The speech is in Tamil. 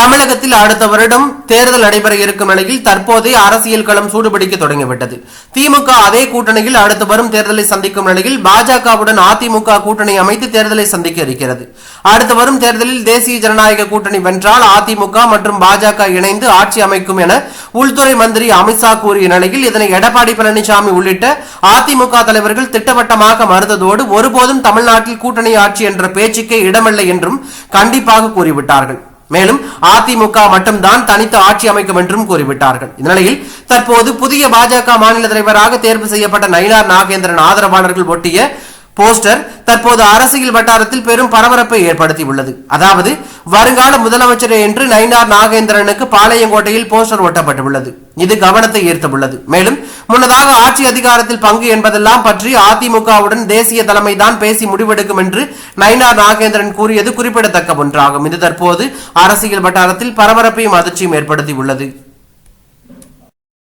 தமிழகத்தில் அடுத்த வருடம் தேர்தல் நடைபெற இருக்கும் நிலையில் தற்போதைய அரசியல் களம் சூடுபிடிக்க தொடங்கிவிட்டது. திமுக அதே கூட்டணியில் அடுத்து வரும் தேர்தலை சந்திக்கும் நிலையில் பாஜகவுடன் அதிமுக கூட்டணி அமைத்து தேர்தலை சந்திக்க இருக்கிறது. அடுத்து வரும் தேர்தலில் தேசிய ஜனநாயக கூட்டணி வென்றால் அதிமுக மற்றும் பாஜக இணைந்து ஆட்சி அமைக்கும் என உள்துறை மந்திரி அமித்ஷா கூறிய நிலையில் இதனை எடப்பாடி பழனிசாமி உள்ளிட்ட அதிமுக தலைவர்கள் திட்டவட்டமாக மறுத்ததோடு ஒருபோதும் தமிழ்நாட்டில் கூட்டணி ஆட்சி என்ற பேச்சுக்கே இடமில்லை என்றும் கண்டிப்பாக கூறிவிட்டார்கள். மேலும் அதிமுக மட்டும்தான் தனித்து ஆட்சி அமைக்கும் என்றும் கூறிவிட்டார்கள். இந்நிலையில் தற்போது புதிய பாஜக மாநில தலைவராக தேர்வு செய்யப்பட்ட நயினார் நாகேந்திரன் ஆதரவாளர்கள் ஒட்டிய போஸ்டர் தற்போது அரசியல் வட்டாரத்தில் பெரும் பரபரப்பை ஏற்படுத்தியுள்ளது. அதாவது வருங்கால முதலமைச்சர் என்று நயினார் நாகேந்திரனுக்கு பாளையங்கோட்டையில் போஸ்டர் ஒட்டப்பட்டுள்ளது. இது கவனத்தை ஈர்த்துள்ளது. மேலும் முன்னதாக ஆட்சி அதிகாரத்தில் பங்கு என்பதெல்லாம் பற்றி அதிமுகவுடன் தேசிய தலைமைதான் பேசி முடிவெடுக்கும் என்று நயினார் நாகேந்திரன் கூறியது குறிப்பிடத்தக்க ஒன்றாகும். இது தற்போது அரசியல் வட்டாரத்தில் பரபரப்பையும் அதிர்ச்சியும் ஏற்படுத்தியுள்ளது.